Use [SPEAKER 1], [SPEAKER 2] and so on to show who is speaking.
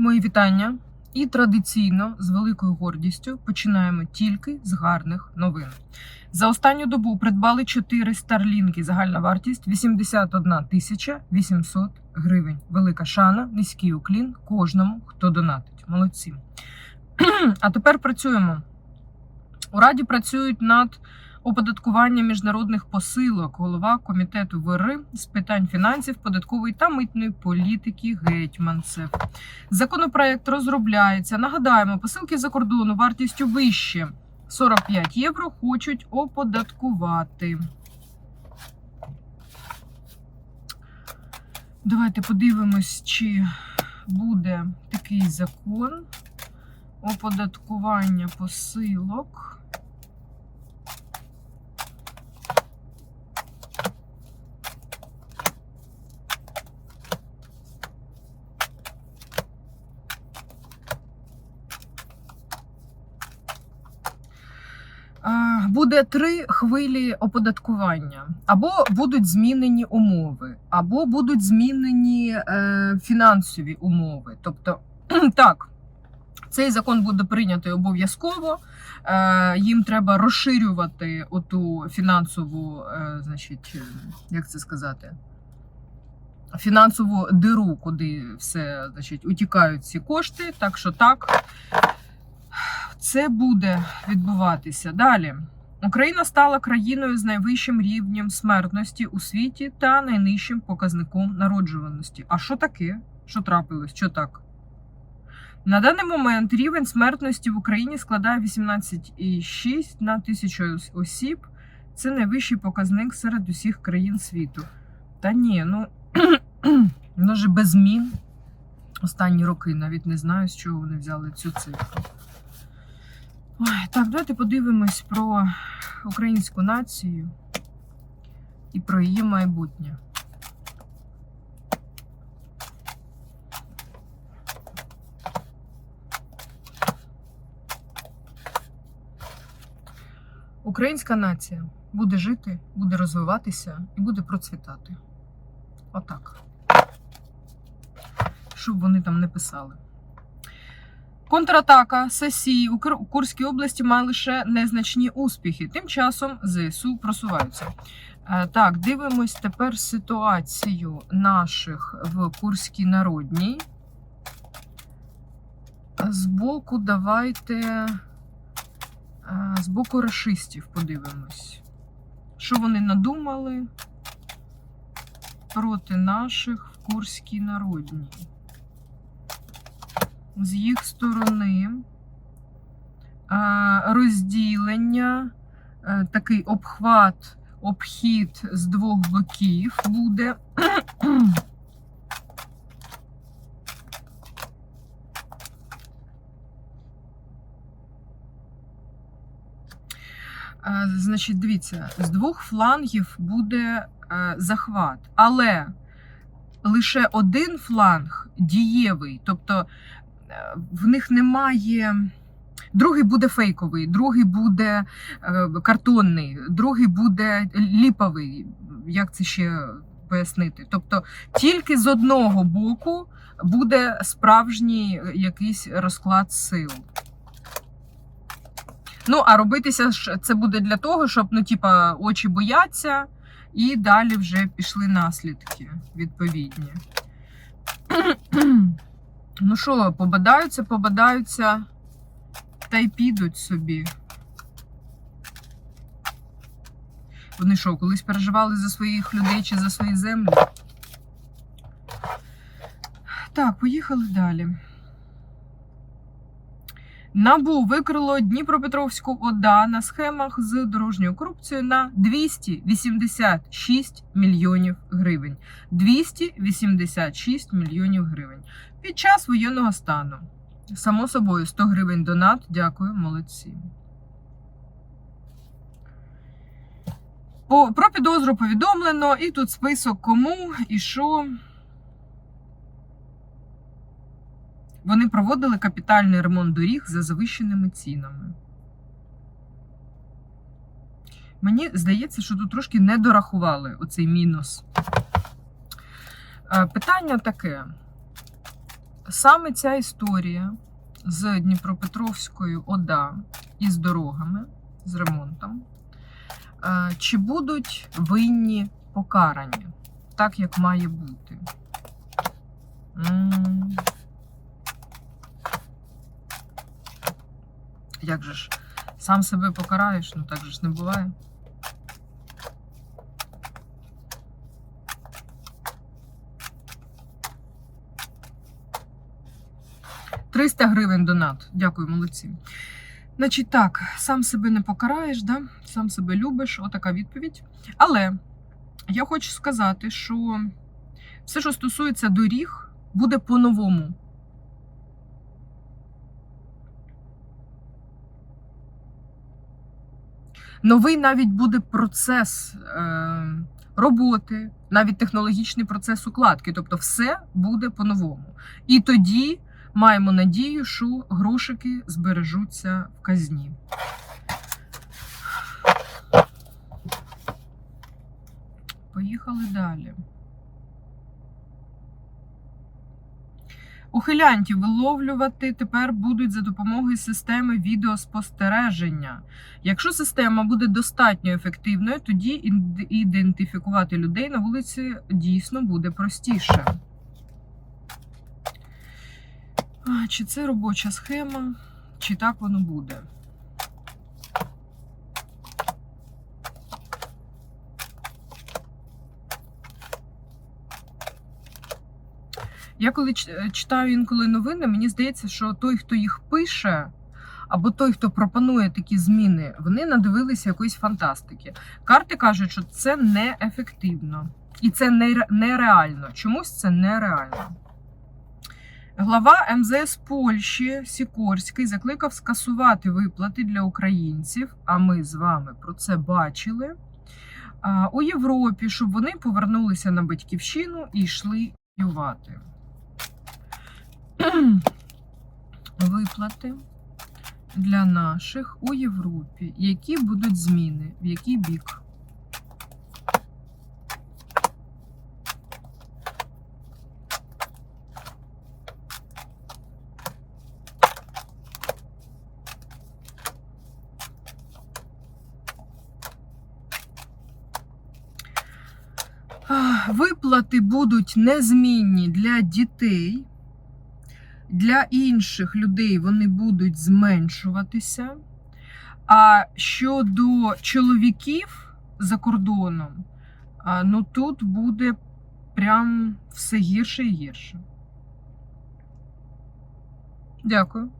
[SPEAKER 1] Мої вітання. І традиційно з великою гордістю починаємо тільки з гарних новин. За останню добу придбали 4 старлінки. Загальна вартість 81 тисяча 800 гривень. Велика шана, низький уклін кожному, хто донатить. Молодці. А тепер працюємо. У Раді працюють над оподаткуванням міжнародних посилок. Голова комітету ВР з питань фінансів, податкової та митної політики Гетьманцев. Законопроект розробляється. Нагадаємо, посилки за кордону вартістю вище 45 євро хочуть оподаткувати. Давайте подивимось, чи буде такий закон оподаткування посилок. Е, Буде три хвилі оподаткування, або будуть змінені умови, або будуть змінені е, фінансові умови. Тобто, так, цей закон буде прийнятий обов'язково. Е, їм треба розширювати оту фінансову, е, значить, як це сказати, фінансову диру, куди все значить, утікають ці кошти. Так що так, це буде відбуватися далі. Україна стала країною з найвищим рівнем смертності у світі та найнижчим показником народжуваності. А що таке? Що трапилось? Що так? На даний момент рівень смертності в Україні складає 18,6 на тисячу осіб. Це найвищий показник серед усіх країн світу. Та ні, ну воно ж без змін останні роки. Навіть не знаю, з чого вони взяли цю цифру. Ой, так, давайте подивимось про українську націю і про її майбутнє. Українська нація буде жити, буде розвиватися і буде процвітати. Отак. Щоб вони там не писали. Контратака сесії у Курській області має лише незначні успіхи. Тим часом ЗСУ просуваються. Е, Так, дивимось тепер ситуацію наших в Курській народній. Збоку давайте е, з боку рашистів подивимось. Що вони надумали проти наших в Курській народній? З їх сторони розділення, е, такий обхват, обхід з двох боків буде. Значить, дивіться, з двох флангів буде е, захват, але лише один фланг дієвий, тобто в них немає. Другий буде фейковий, другий буде е, картонний, другий буде ліповий. Як це ще пояснити? Тобто тільки з одного боку буде справжній якийсь розклад сил. Ну, а робитися ж це буде для того, щоб ну, типа, очі бояться, і далі вже пішли наслідки відповідні. Ну що, побадаються, побадаються, та й підуть собі. Вони що, колись переживали за своїх людей чи за свої землі? Так, поїхали далі. НАБУ викрило Дніпропетровську ОДА на схемах з дорожньою корупцією на 286 мільйонів гривень. 286 мільйонів гривень під час воєнного стану. Само собою, 100 гривень донат. Дякую, молодці. Про підозру повідомлено, і тут список кому і що. Вони проводили капітальний ремонт доріг за завищеними цінами. Мені здається, що тут трошки не дорахували оцей мінус. Е, Питання таке: саме ця історія з Дніпропетровською ОДА і з дорогами, з ремонтом, е, чи будуть винні покарані, так як має бути? Як же ж, сам себе покараєш, ну так же ж не буває. «300 гривень донат. Дякую, молодці. Значить, так, сам себе не покараєш, да? сам себе любиш, отака відповідь. Але я хочу сказати, що все, що стосується доріг, буде по-новому. Новий навіть буде процес е, роботи, навіть технологічний процес укладки. Тобто, все буде по-новому. І тоді маємо надію, що грошики збережуться в казні. Поїхали далі. Ухилянтів виловлювати тепер будуть за допомогою системи відеоспостереження. Якщо система буде достатньо ефективною, тоді ідентифікувати людей на вулиці дійсно буде простіше. Чи це робоча схема, чи так воно буде? Я коли е, читаю інколи новини, мені здається, що той, хто їх пише, або той, хто пропонує такі зміни, вони надивилися якоїсь фантастики. Карти кажуть, що це неефективно. І це нере- нереально. Чомусь це нереально. Глава МЗС Польщі Сікорський закликав скасувати виплати для українців. А ми з вами про це бачили. У Європі, щоб вони повернулися на батьківщину і йшли воювати. Виплати для наших у Європі. Які будуть зміни? В який бік? Виплати будуть незмінні для дітей. Для інших людей вони будуть зменшуватися. А щодо чоловіків за кордоном, ну тут буде прям все гірше і гірше. Дякую.